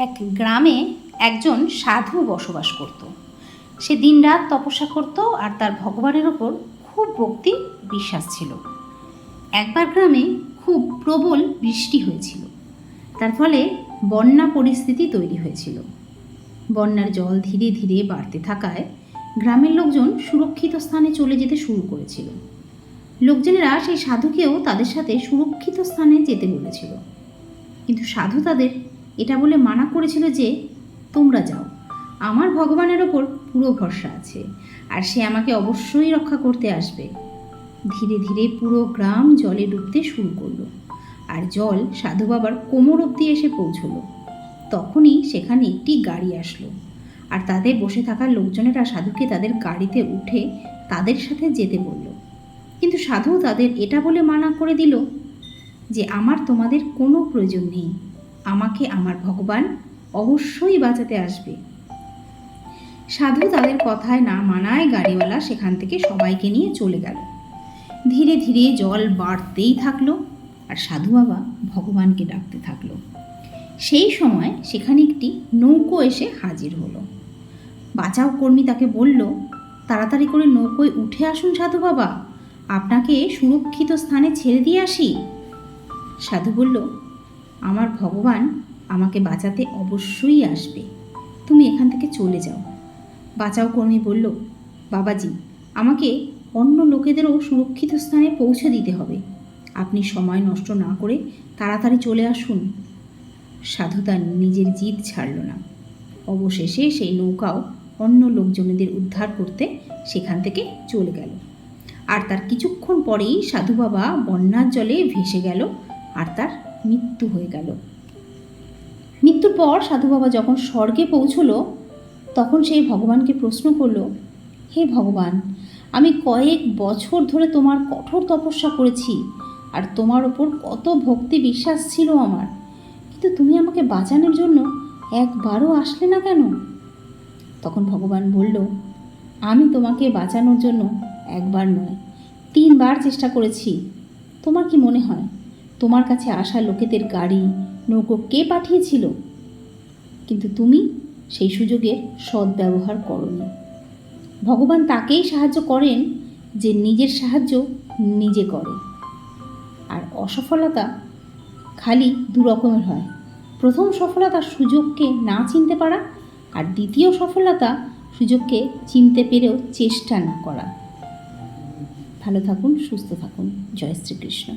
এক গ্রামে একজন সাধু বসবাস করত। সে দিনরাত তপস্যা করত আর তার ভগবানের ওপর খুব ভক্তি, বিশ্বাস ছিল। একবার গ্রামে খুব প্রবল বৃষ্টি হয়েছিল। তার ফলে বন্যা পরিস্থিতি তৈরি হয়েছিল। বন্যার জল ধীরে ধীরে বাড়তে থাকায় গ্রামের লোকজন সুরক্ষিত স্থানে চলে যেতে শুরু করেছিল। লোকজনেরা সেই সাধুকেও তাদের সাথে সুরক্ষিত স্থানে যেতে বলেছিল। কিন্তু সাধু তাদের এটা বলে মানা করেছিল যে তোমরা যাও। আমার ভগবানের ওপর পুরো ভরসা আছে আর সে আমাকে অবশ্যই রক্ষা করতে আসবে। ধীরে ধীরে পুরো গ্রাম জলে ডুবতে শুরু করল আর জল সাধু বাবার কোমর অবধি এসে পৌঁছলো। তখনই সেখানে একটি গাড়ি আসলো আর তাদের বসে থাকা লোকজনেরা সাধুকে তাদের গাড়িতে উঠে তাদের সাথে যেতে বলল। কিন্তু সাধু তাদের এটা বলে মানা করে দিল যে আমার তোমাদের কোনো প্রয়োজন নেই। আমাকে আমার ভগবান অবশ্যই বাঁচাতে আসবে। সাধু তাদের কথায় না মানায় গাড়িওয়ালা সেখান থেকে সবাইকে নিয়ে চলে গেল। ধীরে ধীরে জল বাড়তেই থাকল আর সাধু বাবা ভগবানকে ডাকতে থাকল। সেই সময় সেখানে একটি নৌকো এসে হাজির হলো। বাঁচাও কর্মী তাকে বলল, তাড়াতাড়ি করে নৌকোয় উঠে আসুন সাধু বাবা। আপনাকে সুরক্ষিত স্থানে ছেড়ে দিয়ে আসি। সাধু বলল আমার ভগবান আমাকে বাঁচাতে অবশ্যই আসবে। তুমি এখান থেকে চলে যাও। বাঁচাও কর্মী বলল, বাবাজি, আমাকে অন্য লোকেদেরও সুরক্ষিত স্থানে পৌঁছে দিতে হবে। আপনি সময় নষ্ট না করে তাড়াতাড়ি চলে আসুন। সাধু তার নিজের জিদ ছাড়ল না। অবশেষে সেই নৌকাও অন্য লোকজনেদের উদ্ধার করতে সেখান থেকে চলে গেল। আর তার কিছুক্ষণ পরেই সাধু বাবা বন্যার জলে ভেসে গেল, আর তার মৃত্যু হয়ে গেল। মৃত্যুর পর সাধু বাবা যখন স্বর্গে পৌঁছলো, তখন সেই ভগবানকে প্রশ্ন করল, হে ভগবান, আমি কয়েক বছর ধরে তোমার কঠোর তপস্যা করেছি, আর তোমার ওপর কত ভক্তি বিশ্বাস ছিল আমার। কিন্তু তুমি আমাকে বাঁচানোর জন্য একবারও আসলে না কেন? তখন ভগবান বলল, আমি তোমাকে বাঁচানোর জন্য একবার নয়, তিনবার চেষ্টা করেছি। তোমার কি মনে হয়? তোমার কাছে আসা লোকেদের গাড়ি, নৌকো কে পাঠিয়েছিল? কিন্তু তুমি সেই সুযোগের সদ্ব্যবহার করনি। ভগবান তাকেই সাহায্য করেন যে নিজের সাহায্য নিজে করে। আর অসফলতা খালি দু রকমের হয়। প্রথম সফলতা সুযোগকে না চিনতে পারা আর দ্বিতীয় সফলতা সুযোগকে চিনতে পেরেও চেষ্টা না করা। ভালো থাকুন, সুস্থ থাকুন। জয় শ্রীকৃষ্ণ।